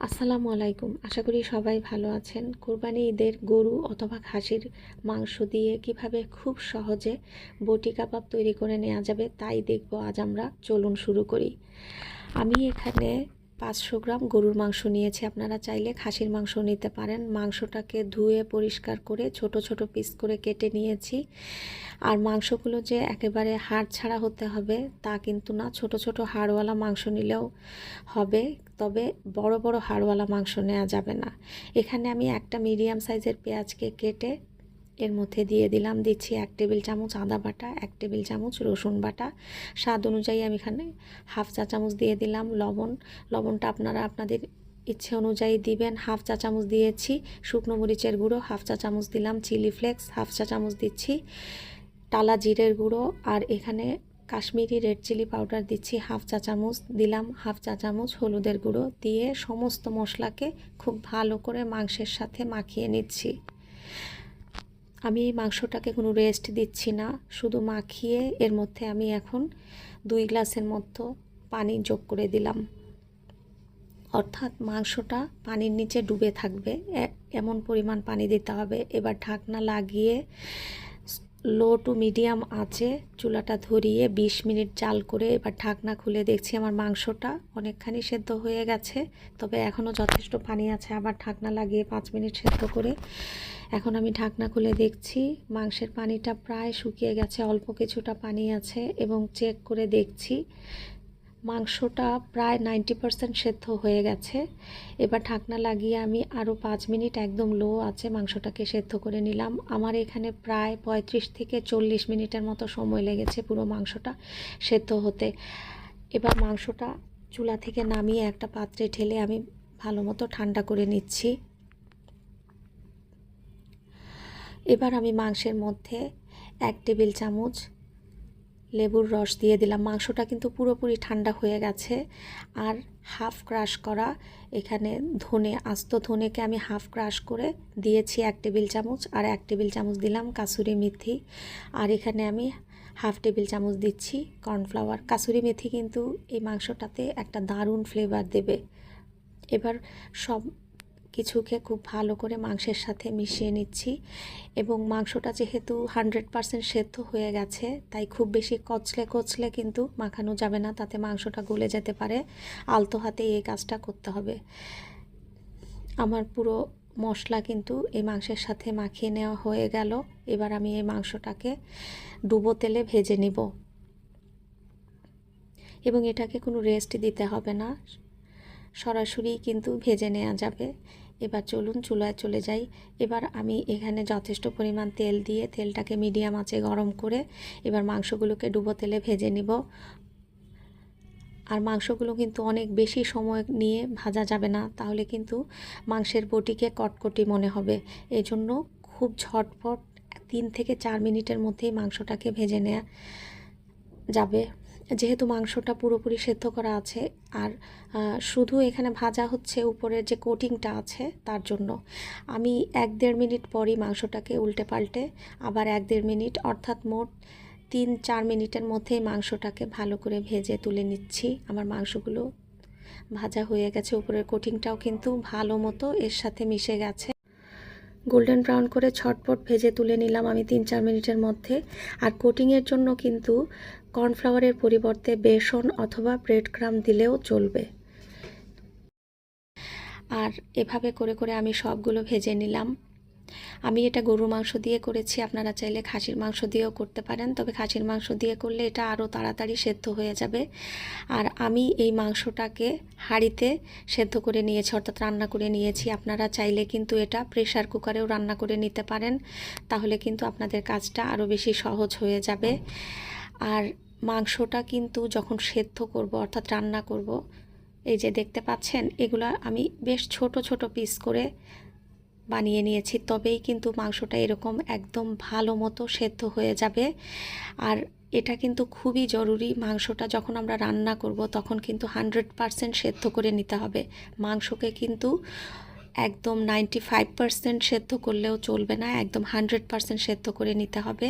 আসসালামু আলাইকুম। আশা করি সবাই ভালো আছেন। কোরবানি ঈদের গরু অথবা খাসির মাংস দিয়ে কীভাবে খুব সহজে বটি কাবাব তৈরি করে নেওয়া যাবে তাই দেখব আজ আমরা। চলুন শুরু করি। আমি এখানে পাঁচশো গ্রাম গরুর মাংস নিয়েছি। আপনারা চাইলে খাসির মাংস নিতে পারেন। মাংসটাকে ধুয়ে পরিষ্কার করে ছোট ছোট পিস করে কেটে নিয়েছি। আর মাংসগুলো যে একেবারে হাড় ছাড়া হতে হবে, তা কিন্তু না। ছোট ছোট হাড়ওয়ালা মাংস নিলেও হবে, তবে বড় বড় হাড়ওয়ালা মাংস নেওয়া যাবে না। এখানে আমি একটা মিডিয়াম সাইজের পেঁয়াজকে কেটে এর মধ্যে দিয়ে দিলাম, দিচ্ছি এক টেবিল চামচ আদা বাটা, এক টেবিল চামচ রসুন বাটা। স্বাদ অনুযায়ী আমি এখানে হাফ চা চামচ দিয়ে দিলাম লবণ। লবণটা আপনারা আপনাদের ইচ্ছে অনুযায়ী দিবেন। হাফ চা চামচ দিয়েছি শুকনো মরিচের গুঁড়ো, হাফ চা চামচ দিলাম চিলি ফ্লেক্স, হাফ চা চামচ দিচ্ছি টালা জিরের গুঁড়ো আর এখানে কাশ্মীরি রেড চিলি পাউডার দিচ্ছি হাফ চা চামচ দিলাম, হাফ চা চামচ হলুদের গুঁড়ো দিয়ে সমস্ত মশলাকে খুব ভালো করে মাংসের সাথে মাখিয়ে নিচ্ছি। আমি এই মাংসটাকে কোনো রেস্ট দিচ্ছি না। শুধু মাখিয়ে এর মধ্যে আমি এখন দুই গ্লাসের মতো পানি যোগ করে দিলাম। অর্থাৎ মাংসটা পানির নিচে ডুবে থাকবে। এমন পরিমাণ পানি দিতে হবে। এবার ঢাকনা লাগিয়ে লো টু মিডিয়াম আঁচে চুলাটা ধরিয়ে ২০ মিনিট জাল করে এবার ঢাকনা খুলে দেখছি আমার মাংসটা অনেকখানি সেদ্ধ হয়ে গেছে। তবে এখনও যথেষ্ট পানি আছে। আবার ঢাকনা লাগিয়ে পাঁচ মিনিট সেদ্ধ করে এখন আমি ঢাকনা খুলে দেখছি। মাংসের পানিটা প্রায় শুকিয়ে গেছে, অল্প কিছুটা পানি আছে এবং চেক করে দেখছি। মাংসটা প্রায় নাইনটি পারসেন্ট সেদ্ধ হয়ে গেছে। এবার ঢাকনা লাগিয়ে আমি আরও পাঁচ মিনিট একদম লো আছে মাংসটাকে সেদ্ধ করে নিলাম। আমার এখানে প্রায় পঁয়ত্রিশ থেকে চল্লিশ মিনিটের মতো সময় লেগেছে পুরো মাংসটা সেদ্ধ হতে। এবার মাংসটা চুলা থেকে নামিয়ে একটা পাত্রে ঢেলে আমি ভালো মতো ঠান্ডা করে নিচ্ছি। এবার আমি মাংসের মধ্যে এক টেবিল চামচ লেবুর রস দিয়ে দিলাম। মাংসটা কিন্তু পুরোপুরি ঠান্ডা হয়ে গেছে আর হাফ ক্রাশ করা এখানে ধনে, আস্ত ধনেকে আমি হাফ ক্রাশ করে দিয়েছি এক টেবিল চামচ আর এক টেবিল চামচ দিলাম কাসুরি মেথি। আর এখানে আমি হাফ টেবিল চামচ দিচ্ছি কর্নফ্লাওয়ার। কাসুরি মেথি কিন্তু এই মাংসটাতে একটা দারুণ ফ্লেভার দেবে। এবার সব কিছুকে খুব ভালো করে মাংসের সাথে মিশিয়ে নিচ্ছি এবং মাংসটা যেহেতু হান্ড্রেড পারসেন্ট সেদ্ধ হয়ে গেছে, তাই খুব বেশি কচলে কচলে কিন্তু মাখানো যাবে না, তাতে মাংসটা গলে যেতে পারে। আলতো হাতে এই কাজটা করতে হবে। আমার পুরো মশলা কিন্তু এই মাংসের সাথে মাখিয়ে নেওয়া হয়ে গেল। এবার আমি এই মাংসটাকে ডুবো তেলে ভেজে নিব। এবং এটাকে কোনো রেস্ট দিতে হবে না। সরাসরি কিন্তু ভেজে নেওয়া যাবে। এবার চলুন চুলায় চলে যাই। এবার আমি এখানে যথেষ্ট পরিমাণ তেল দিয়ে তেলটাকে মিডিয়াম আঁচে গরম করে এবার মাংসগুলোকে ডুবো তেলে ভেজে নিব। আর মাংসগুলো কিন্তু অনেক বেশি সময় নিয়ে ভাজা যাবে না, তাহলে কিন্তু মাংসের বটিকে কটকটি মনে হবে। এই জন্য খুব ঝটপট তিন থেকে চার মিনিটের মধ্যেই মাংসটাকে ভেজে নেওয়া যাবে। যেহেতু মাংসটা পুরোপুরি সেদ্ধ করা আছে, আর শুধু এখানে ভাজা হচ্ছে উপরের যে কোটিংটা আছে তার জন্য। আমি এক দেড় মিনিট পরই মাংসটাকে উল্টে পাল্টে আবার এক দেড় মিনিট, অর্থাৎ মোট তিন চার মিনিটের মধ্যেই মাংসটাকে ভালো করে ভেজে তুলে নিচ্ছি। আমার মাংসগুলো ভাজা হয়ে গেছে, উপরের কোটিংটাও কিন্তু ভালো মতো এর সাথে মিশে গেছে। গোল্ডেন ব্রাউন করে ছটপট ভেজে তুলে নিলাম আমি তিন চার মিনিটের মধ্যে। আর কোটিংয়ের জন্য কিন্তু কর্নফ্লাওয়ারের পরিবর্তে বেসন অথবা ব্রেড ক্রাম দিলেও চলবে। আর এভাবে করে করে আমি সবগুলো ভেজে নিলাম। আমি এটা গরুর মাংস দিয়ে করেছি, আপনারা চাইলে খাসির মাংস দিয়েও করতে পারেন, তবে খাসির মাংস দিয়ে করলে এটা আরও তাড়াতাড়ি সেদ্ধ হয়ে যাবে। আর আমি এই মাংসটাকে হাঁড়িতে সেদ্ধ করে নিয়েছি, অর্থাৎ রান্না করে নিয়েছি। আপনারা চাইলে কিন্তু এটা প্রেশার কুকারেও রান্না করে নিতে পারেন, তাহলে কিন্তু আপনাদের কাজটা আরও বেশি সহজ হয়ে যাবে। আর মাংসটা কিন্তু যখন সেদ্ধ করব, অর্থাৎ রান্না করব, এই যে দেখতে পাচ্ছেন, এগুলো আমি বেশ ছোট ছোট পিস করে বানিয়ে নিয়েছি। তবেই কিন্তু মাংসটা এরকম একদম ভালো মতো সেদ্ধ হয়ে যাবে। আর এটা কিন্তু খুবই জরুরি, মাংসটা যখন আমরা রান্না করব, তখন কিন্তু হান্ড্রেড পারসেন্ট সেদ্ধ করে নিতে হবে। মাংসকে কিন্তু একদম নাইনটি ফাইভ পারসেন্ট সেদ্ধ করলেও চলবে না, একদম হান্ড্রেড পারসেন্ট সেদ্ধ করে নিতে হবে।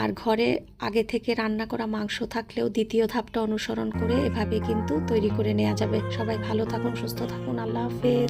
আর ঘরে আগে থেকে রান্না করা মাংস থাকলেও দ্বিতীয় ধাপটা অনুসরণ করে এভাবে কিন্তু তৈরি করে নেওয়া যাবে। সবাই ভালো থাকুন, সুস্থ থাকুন, আল্লাহ হাফেজ।